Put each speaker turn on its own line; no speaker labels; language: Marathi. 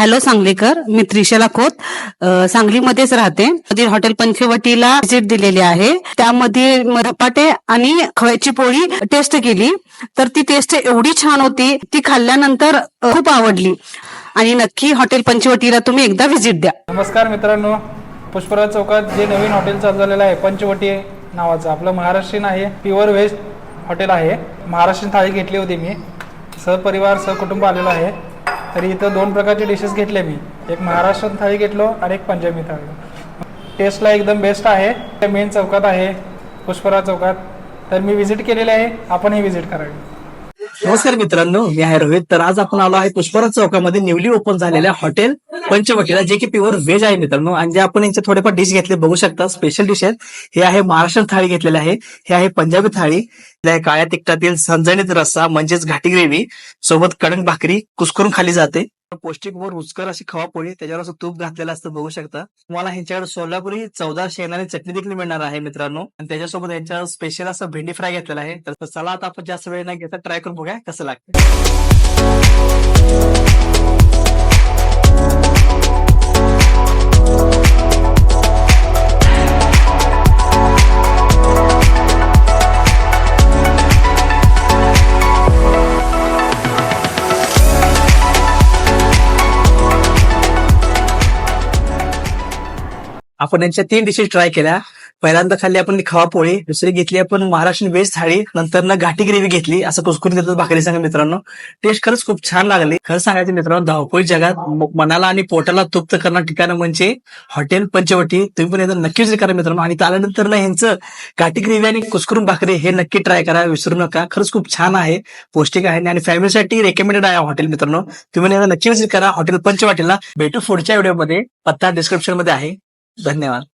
हॅलो सांगलीकर मी त्रिशला खोत. सांगलीमध्येच राहते. हॉटेल पंचवटीला व्हिजिट दिलेली आहे. त्यामध्ये म- धपाटे आणि खव्याची पोळी टेस्ट केली. तर ती टेस्ट एवढी छान होती ती खाल्ल्यानंतर खूप आवडली. आणि नक्की हॉटेल पंचवटीला तुम्ही एकदा व्हिजिट द्या.
नमस्कार मित्रांनो. पुष्पराज चौकात जे नवीन हॉटेल चालू झालेलं आहे पंचवटी नावाचं. आपलं महाराष्ट्रीयन आहे प्युअर व्हेज हॉटेल आहे. महाराष्ट्रीयन थाळी घेतली होती मी. सहपरिवार सहकुटुंब आलेलो आहे. तरी इथं दोन प्रकारचे डिशेस घेतले मी. एक महाराष्ट्रन थाळी घेतलो आणि एक पंजाबी थाळी. टेस्टला एकदम बेस्ट आहे. मेन चौकात आहे. पुष्पराज चौकात. तर मी व्हिजिट केलेली आहे. आपणही व्हिजिट करावी.
हो नमस्कार मित्रांनो मी आहे रोहित. तर आज आपण आलो आहे पुष्पराज चौकामध्ये न्यूली ओपन झालेल्या हॉटेल पंचवटीला जे की प्युअर व्हेज आहे मित्रांनो. आणि जे आपण यांचे थोडेफार डिश घेतले बघू शकता स्पेशल डिश आहेत. हे आहे महाराष्ट्र थाळी घेतलेले आहे. हे आहे पंजाबी थाळी. काळ्या तिखटातील संजणित रस्सा म्हणजेच घाटी ग्रेव्ही सोबत कडक भाकरी कुसकरून खाली जाते. पौष्टिक व रुचकर अशी खवा पोळी त्याच्यावर असं तूप घातलेलं असतं बघू शकता. तुम्हाला ह्यांच्याकडे सोलापुरी चौदा शेणाने चटणी देखील मिळणार आहे मित्रांनो. आणि त्याच्यासोबत यांच्या स्पेशल असं भेंडी फ्राय घेतलेला आहे. तर चला आता आपण जास्त वेळ न घेता ट्राय करून बघूया कसं लागतं. आपण यांच्या तीन डिशेस ट्राय केल्या. पहिल्यांदा खाल्ली आपण खवा पोळी दुसरी घेतली आपण महाराष्ट्रीयन व्हेज थाळी नंतर ना घाटी ग्रेव्ही घेतली असं कुसकुरी देतात भाकरी सांगा मित्रांनो. टेस्ट खरंच खूप छान लागली. खरं सांगायचं मित्रांनो धावपळी जगात मनाला आणि पोटाला तृप्त करणार ठिकाण म्हणजे हॉटेल पंचवटी. तुम्ही पण एकदा नक्कीच करा मित्रांनो. आणि त्यानंतर ना ह्यांचं घाटी ग्रेव्ही आणि कुसकुरून भाकरी हे नक्की ट्राय करा विसरू नका. खरंच खूप छान आहे पौष्टिक आहे आणि फॅमिलीसाठी रेकमेंडेड आहे हॉटेल मित्रांनो. तुम्ही नक्की विजिट करा हॉटेल पंचवाटीला. भेटू पुढच्या व्हिडिओमध्ये पत्ता डिस्क्रिप्शनमध्ये आहे. धन्यवाद.